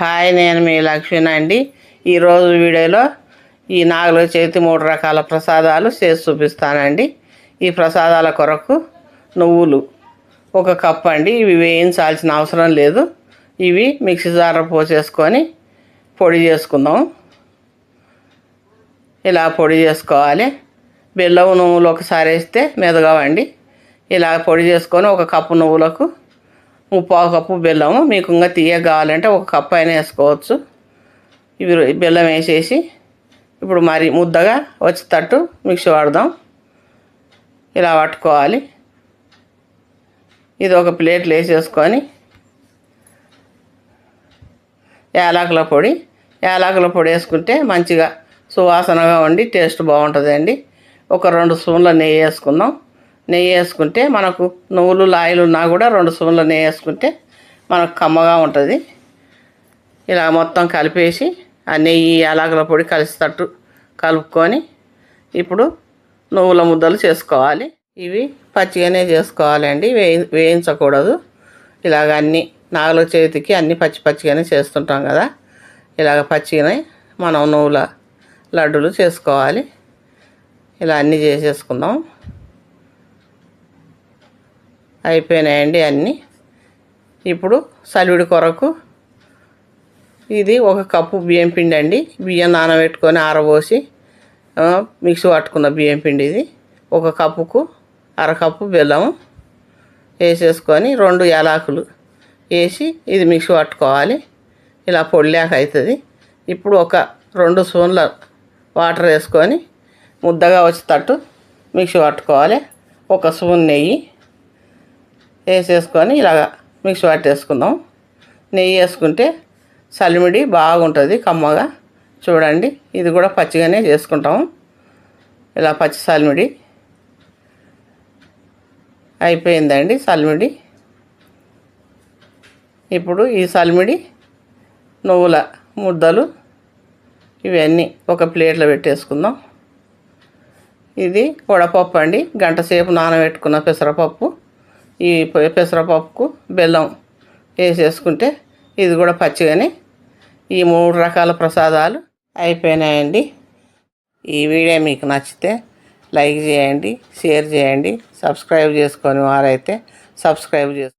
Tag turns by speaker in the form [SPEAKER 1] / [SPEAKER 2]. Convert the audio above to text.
[SPEAKER 1] Hi నేను మీ లక్ష్మిన అండి. ఈరోజు వీడియోలో ఈ నాగుల చేతి మూడు రకాల ప్రసాదాలు చేసి చూపిస్తానండి. ఈ ప్రసాదాల కొరకు నువ్వులు ఒక కప్ అండి. ఇవి వేయించాల్సిన అవసరం లేదు. ఇవి మిక్సీ జార పోసేసుకొని పొడి చేసుకుందాం. ఇలా పొడి చేసుకోవాలి. బెల్లం నువ్వులు ఒకసారి వేస్తే మెదగవండి. ఇలా పొడి చేసుకొని ఒక కప్పు నువ్వులకు పావు కప్పు బెల్లము మీకు ఇంకా తీయ కావాలంటే ఒక కప్పు అయినా వేసుకోవచ్చు. ఇవి బెల్లం వేసేసి ఇప్పుడు మరి ముద్దగా వచ్చేటట్టు మిక్సీ వాడదాం. ఇలా పట్టుకోవాలి. ఇది ఒక ప్లేట్లో వేసేసుకొని యాలకుల పొడి యాలకుల పొడి వేసుకుంటే మంచిగా సువాసనగా ఉండి టేస్ట్ బాగుంటుందండి. ఒక రెండు స్పూన్ల నెయ్యి వేసుకుందాం. నెయ్యి వేసుకుంటే మనకు నువ్వులు లాయలు ఉన్నా కూడా రెండు స్పూన్ల నెయ్యి వేసుకుంటే మనకు కమ్మగా ఉంటుంది. ఇలా మొత్తం కలిపేసి ఆ నెయ్యి యాలకుల పొడి కలిసేటట్టు కలుపుకొని ఇప్పుడు నువ్వుల ముద్దలు చేసుకోవాలి. ఇవి పచ్చిగానే చేసుకోవాలండి వేయి వేయించకూడదు. ఇలాగ అన్ని నాగల చేతికి అన్ని పచ్చి పచ్చిగానే చేస్తుంటాం కదా. ఇలాగ పచ్చిగానే మనం నువ్వుల లడ్డూలు చేసుకోవాలి. ఇలా అన్నీ చేసేసుకుందాం. అయిపోయినాయండి అన్నీ. ఇప్పుడు సలివిడి కొరకు ఇది ఒక కప్పు బియ్యం పిండి అండి. బియ్యం నానబెట్టుకొని ఆరబోసి మిక్సీ పట్టుకున్న బియ్యం పిండి ఇది. ఒక కప్పుకు అరకప్పు బెల్లం వేసేసుకొని రెండు యలాకులు వేసి ఇది మిక్సీ పట్టుకోవాలి. ఇలా పొడిలేక అవుతుంది ఇప్పుడు ఒక రెండు స్పూన్ల వాటర్ వేసుకొని ముద్దగా వచ్చేటట్టు మిక్సీ పట్టుకోవాలి. ఒక స్పూన్ నెయ్యి వేసేసుకొని ఇలాగ మిక్సీ పట్టేసుకుందాం నెయ్యి వేసుకుంటే సలిమిడి బాగుంటుంది కమ్మగా. చూడండి ఇది కూడా పచ్చిగానే చేసుకుంటాం. ఇలా పచ్చి సలిమిడి అయిపోయిందండి సలిమిడి. ఇప్పుడు ఈ సలిమిడి నువ్వుల ముద్దలు ఇవన్నీ ఒక ప్లేట్లో పెట్టేసుకుందాం. ఇది వడపప్పు అండి. గంట సేపు నానబెట్టుకున్న పెసరపప్పు. ఈ పెసరపప్పుకు బెల్లం వేసేసుకుంటే ఇది కూడా పచ్చిగానే ఈ మూడు రకాల ప్రసాదాలు అయిపోయినాయండి. ఈ వీడియో మీకు నచ్చితే లైక్ చేయండి షేర్ చేయండి సబ్స్క్రైబ్ చేసుకొని వారైతే సబ్స్క్రైబ్ చేసుకోండి